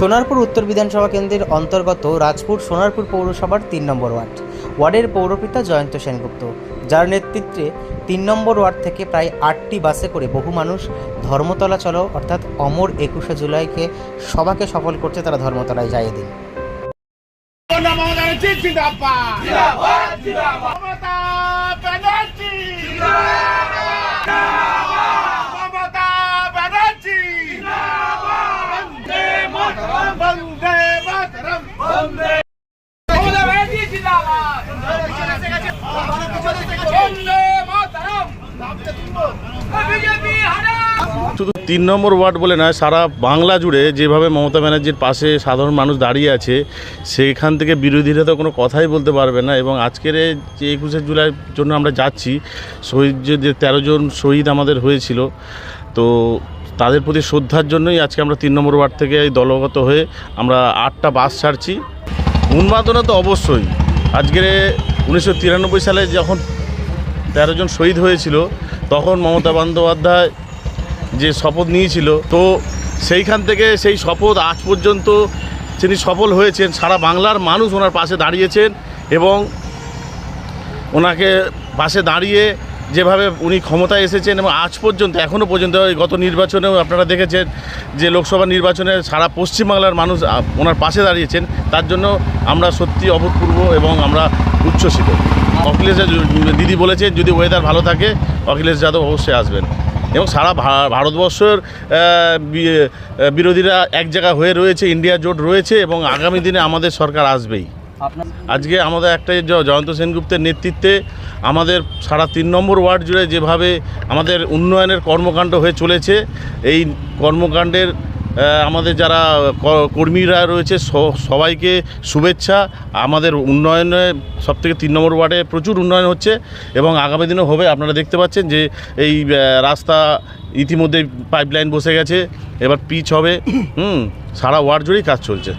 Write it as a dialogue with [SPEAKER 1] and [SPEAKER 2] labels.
[SPEAKER 1] সোনারপুর উত্তর বিধানসভা কেন্দ্রের অন্তর্গত রাজপুর সোনারপুর পৌরসভার তিন নম্বর ওয়ার্ড। ওয়ার্ডের পৌরপিতা জয়ন্ত সেনগুপ্ত যার নেতৃত্বে তিন নম্বর ওয়ার্ড থেকে প্রায় আটটি বাসে করে বহু মানুষ ধর্মতলা চলো অর্থাৎ অমর একুশে জুলাইকে সভাকে সফল করতে তারা ধর্মতলায় যায় দিন
[SPEAKER 2] শুধু তিন নম্বর ওয়ার্ড বলে নয়, সারা বাংলা জুড়ে যেভাবে মমতা ব্যানার্জির পাশে সাধারণ মানুষ দাঁড়িয়ে আছে, সেইখান থেকে বিরোধীরা তো কোনো কথাই বলতে পারবে না এবং আজকের যে একুশে জুলাইয়ের জন্য আমরা যাচ্ছি, শহীদ যে তেরো জন শহীদ আমাদের হয়েছিল, তো তাদের প্রতি শ্রদ্ধার জন্যই আজকে আমরা তিন নম্বর ওয়ার্ড থেকে এই দলগত হয়ে আমরা আটটা বাস ছাড়ছি। উন্মাদনা তো অবশ্যই। আজকের উনিশশো সালে যখন তেরো জন শহীদ হয়েছিল, তখন মমতা বন্দ্যোপাধ্যায় যে শপথ নিয়েছিল, তো সেইখান থেকে সেই শপথ আজ পর্যন্ত তিনি সফল হয়েছেন। সারা বাংলার মানুষ ওনার পাশে দাঁড়িয়েছেন এবং ওনাকে পাশে দাঁড়িয়ে যেভাবে উনি ক্ষমতায় এসেছেন এবং আজ পর্যন্ত এখনও পর্যন্ত গত নির্বাচনেও আপনারা দেখেছেন যে লোকসভা নির্বাচনে সারা পশ্চিমবাংলার মানুষ ওনার পাশে দাঁড়িয়েছেন। তার জন্য আমরা সত্যি অভূতপূর্ব এবং আমরা উচ্ছ্বসিত। অখিলেশ দিদি বলেছেন যদি ওয়েদার ভালো থাকে অখিলেশ যাদব অবশ্যই আসবেন। এবং সারা ভারতবর্ষের বিরোধীরা এক জায়গা হয়ে রয়েছে ইন্ডিয়া জোট রয়েছে এবং আগামী দিনে আমাদের সরকার আসবেই। আজকে আমাদের একটা জয়ন্ত সেনগুপ্তের নেতৃত্বে আমাদের সারা তিন নম্বর ওয়ার্ড জুড়ে যেভাবে আমাদের উন্নয়নের কর্মকাণ্ড হয়ে চলেছে, এই কর্মকাণ্ডের আমাদের যারা কর্মীরা রয়েছে সবাইকে শুভেচ্ছা। আমাদের উন্নয়নে সবথেকে তিন নম্বর ওয়ার্ডে প্রচুর উন্নয়ন হচ্ছে এবং আগামী দিনেও হবে। আপনারা দেখতে পাচ্ছেন যে এই রাস্তা ইতিমধ্যে পাইপলাইন বসে গেছে, এবার পিচ হবে। হুম, সারা ওয়ার্ড জুড়েই কাজ চলছে।